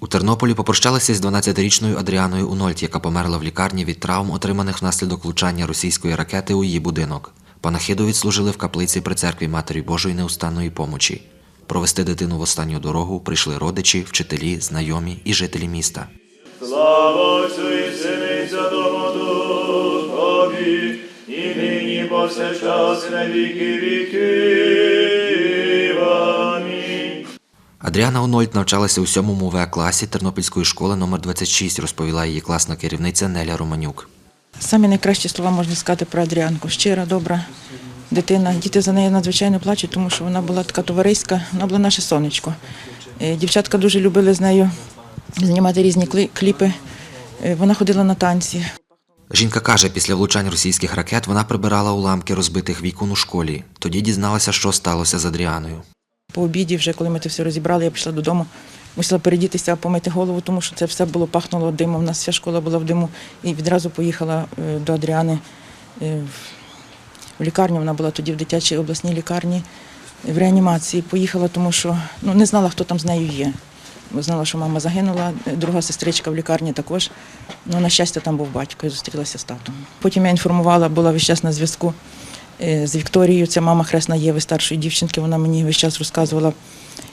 У Тернополі попрощалися з 12-річною Адріаною Унольт, яка померла в лікарні від травм, отриманих внаслідок влучання російської ракети у її будинок. Панахиду відслужили в каплиці при церкві Матері Божої неустанної помочі. Провести дитину в останню дорогу прийшли родичі, вчителі, знайомі і жителі міста. Слава Отцю і Сину і Святому Духові, і нині повсякчас на віки віків. Адріана Унольт навчалася у 7 В класі Тернопільської школи номер 26, розповіла її класна керівниця Неля Романюк. Самі найкращі слова можна сказати про Адріанку. Щира, добра дитина. Діти за нею надзвичайно плачуть, тому що вона була така товариська, вона була наше сонечко. Е, Дівчатка дуже любили з нею знімати різні кліпи. Е, Вона ходила на танці. Жінка каже, після влучань російських ракет вона прибирала уламки розбитих вікон у школі. Тоді дізналася, що сталося з Адріаною. По обіді, вже коли ми це все розібрали, я пішла додому. Мусила передітися, помити голову, тому що це все було пахнуло димом. У нас вся школа була в диму. І відразу поїхала е, до Адріани е, в лікарню. Вона була тоді в дитячій обласній лікарні в реанімації. Поїхала, тому що ну, не знала, хто там з нею є. Знала, що мама загинула, друга сестричка в лікарні також. Ну, на щастя, там був батько і зустрілася з татом. Потім я інформувала, була весь час на зв'язку е, з Вікторією. Це мама хресна Єви, старшої дівчинки. Вона мені весь час розказувала.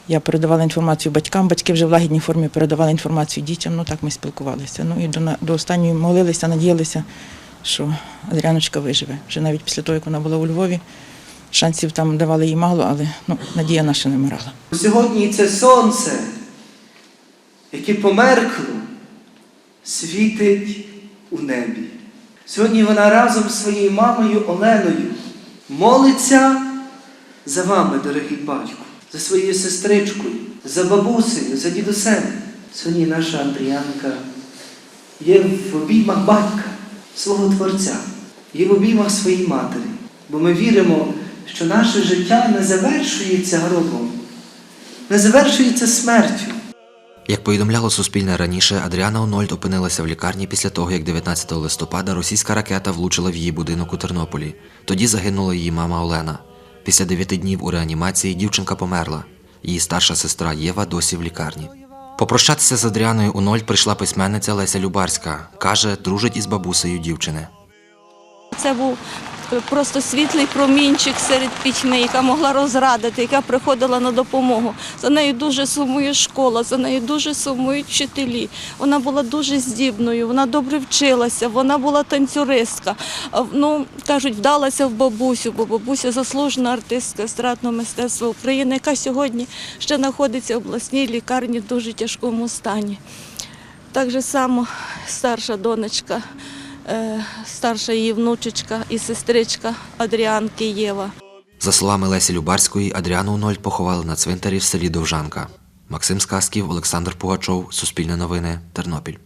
Я передавала інформацію батькам, батьки вже в лагідній формі передавали інформацію дітям. Ну так ми спілкувалися. Ну і до, до останньої молилися, надіялися, що Адріаночка виживе. Вже навіть після того, як вона була у Львові, шансів там давали їй мало, але ну, надія наша не вмирала. Сьогодні це сонце, яке померкло, світить у небі. Сьогодні вона разом з своєю мамою Оленою молиться за вами, дорогий батько, за своєю сестричкою, за бабусею, за дідусем. Сьогодні наша Андріанка є в обіймах батька, свого Творця, є в обіймах своєї матері. Бо ми віримо, що наше життя не завершується гробом, не завершується смертю. Як повідомляло Суспільне раніше, Адріана Онольд опинилася в лікарні після того, як 19 листопада російська ракета влучила в її будинок у Тернополі. Тоді загинула її мама Олена. Після дев'яти днів у реанімації дівчинка померла. Її старша сестра Єва досі в лікарні. Попрощатися з Адріаною Унольд прийшла письменниця Леся Любарська. Каже, дружить із бабусею дівчини. Це був просто світлий промінчик серед пітьми, яка могла розрадити, яка приходила на допомогу. За нею дуже сумує школа, за нею дуже сумують вчителі. Вона була дуже здібною, вона добре вчилася, вона була танцюристка. Ну, кажуть, вдалася в бабусю, бо бабуся заслужена артистка естрадного мистецтва України, яка сьогодні ще знаходиться в обласній лікарні в дуже тяжкому стані. Так само старша донечка, е, старша її внучечка і сестричка Адріанки Єва. За словами Лесі Любарської, Адріану Ноль поховали на цвинтарі в селі Довжанка. Максим Сказків, Олександр Пугачов, Суспільне новини, Тернопіль.